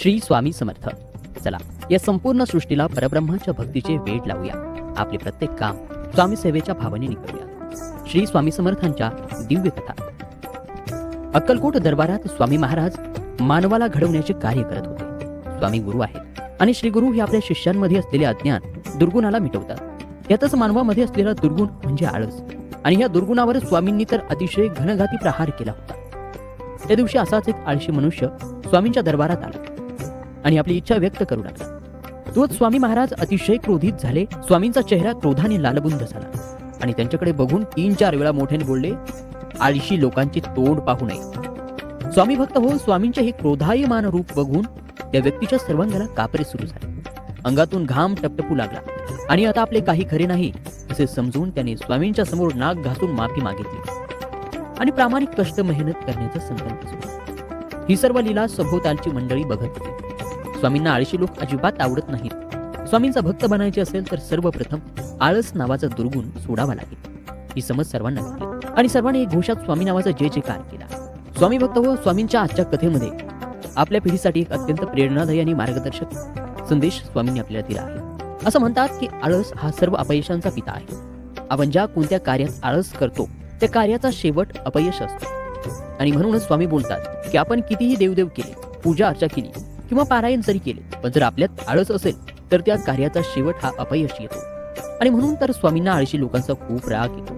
श्री स्वामी समर्थ. चला या संपूर्ण सृष्टीला परब्रह्माच्या भक्तीचे वेड लावूया. आपले प्रत्येक काम स्वामी सेवेच्या भावने निघूया श्री स्वामी समर्थांच्या दिव्य कथा. अक्कलकोट दरबारात स्वामी महाराज मानवाला घडवण्याचे कार्य करत होते. स्वामी गुरु आहेत आणि श्री गुरु हे आपल्या शिष्यांमध्ये असलेले अज्ञान दुर्गुणाला मिटवतात. यातच मानवामध्ये असलेला दुर्गुण म्हणजे आळस आणि या दुर्गुणावर स्वामींनी तर अतिशय घनघाती प्रहार केला होता. त्या दिवशी असाच एक आळशी मनुष्य स्वामींच्या दरबारात आला. आणि आपली इच्छा व्यक्त करू लागला तोच स्वामी महाराज अतिशय क्रोधित झाले. स्वामींचा चेहरा क्रोधाने लालबुंद झाला. आणि त्यांच्याकडे बघून तीन चार वेळा मोठ्याने बोलले आळशी लोकांची तोंड पाहू नये. स्वामी भक्त हो स्वामींचे हे क्रोधायमान रूप बघून त्या व्यक्तीच्या सर्वांगाला कापरे सुरू झाले. अंगातून घाम टपटपू लागला. आणि आता आपले काही खरे नाही असे समजून त्याने स्वामींच्या समोर नाक घासून माफी मागितली. आणि प्रामाणिक कष्ट मेहनत करण्याचा संकल्प ही सर्व लीला सभोवतालची मंडळी बघत होती. स्वामींना आळशी लोक अजिबात आवडत नाहीत. स्वामींचा भक्त बनायचे असेल तर सर्वप्रथम आळस नावाचा दुर्गुण सोडावा लागेल. ही समज सर्वांना झाली आणि सर्वांनी एक घोषात स्वामी नावाचा जय जयकार केला. स्वामी भक्त व स्वामींच्या आजच्या कथेमध्ये आपल्या पिढीसाठी एक अत्यंत प्रेरणादायी आणि मार्गदर्शक संदेश स्वामींनी आपल्याला दिला आहे. असं म्हणतात की आळस हा सर्व अपयशांचा पिता आहे. आपण ज्या कोणत्या कार्यात आळस करतो त्या कार्याचा शेवट अपयश असतो. आणि म्हणूनच स्वामी बोलतात की आपण कितीही देवदेव केले पूजा अर्चा केली किंवा पारायण जरी केले पण जर आपल्यात आळस असेल तर त्या कार्याचा शेवट हा अपयश येतो. आणि म्हणून तर स्वामींना आळशी लोकांचा खूप राग येतो.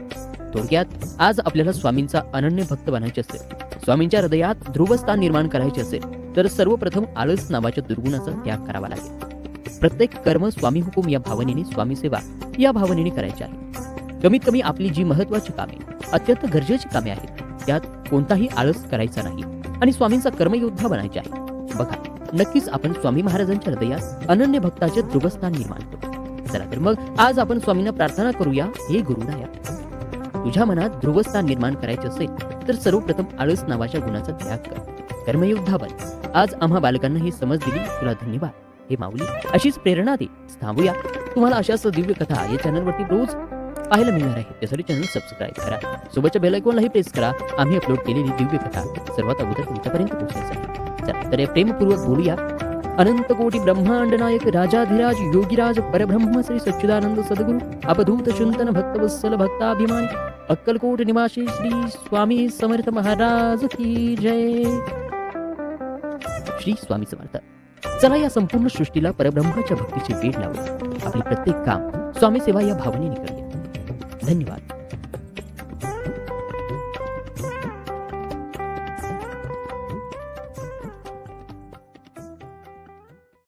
थोडक्यात आज आपल्याला स्वामींचा अनन्य भक्त बनायचे असेल स्वामींच्या हृदयात ध्रुवस्थान निर्माण करायचे असेल तर सर्वप्रथम आळस नावाच्या दुर्गुणाचा त्याग करावा लागेल. प्रत्येक कर्म स्वामी हुकुम या भावनेने स्वामी सेवा या भावनेने करायची आहे. कमीत कमी आपली जी महत्वाची कामे अत्यंत गरजेची कामे आहेत त्यात कोणताही आळस करायचा नाही आणि स्वामींचा कर्मयोद्धा बनायचा आहे. बघा नक्कीच आपण स्वामी महाराजांच्या हृदयात अनन्य भक्ताचे दृगस्थान निर्माण करू. चला तर मग आज आपण स्वामींना प्रार्थना करूया हे गुरुराया तुझ्या मनात ध्रुवस्थान निर्माण करायचे असेल तर सर्वप्रथम आळस नावाच्या गुणाचा त्याग कर. कर्मयोद्धा बन. आज आम्हा बालकांना ही समज दिली तुला धन्यवाद. हे माऊली अशीच प्रेरणा दे. थांबूया. तुम्हाला अशाच दिव्य कथा या चॅनलवरती रोज पाहायला मिळणार आहे. त्यासाठी चॅनल सबस्क्राईब करा. सोबतच्या बेल आयकॉनलाही प्रेस करा. आम्ही अपलोड केलेली दिव्य कथा सर्वात अगोदर तुमच्यापर्यंत पोहोचायचं आहे तर प्रेमपूर्वक बोलूया. अनंत कोटी ब्रह्मांड नायक राजाधिराज योगीराज परब्रह्म श्री सच्चिदानंद सद्गुरु अपधूत चिंतन भक्तवत्सल भक्ताभिमानी अक्कलकोट निवासी श्री स्वामी समर्थ महाराज की जय. श्री स्वामी समर्थ. चला या संपूर्ण सृष्टीला परब्रह्माच्या भक्तीची वेळ लावूया. आपले प्रत्येक काम स्वामी सेवा या भावनेने करूया. धन्यवाद.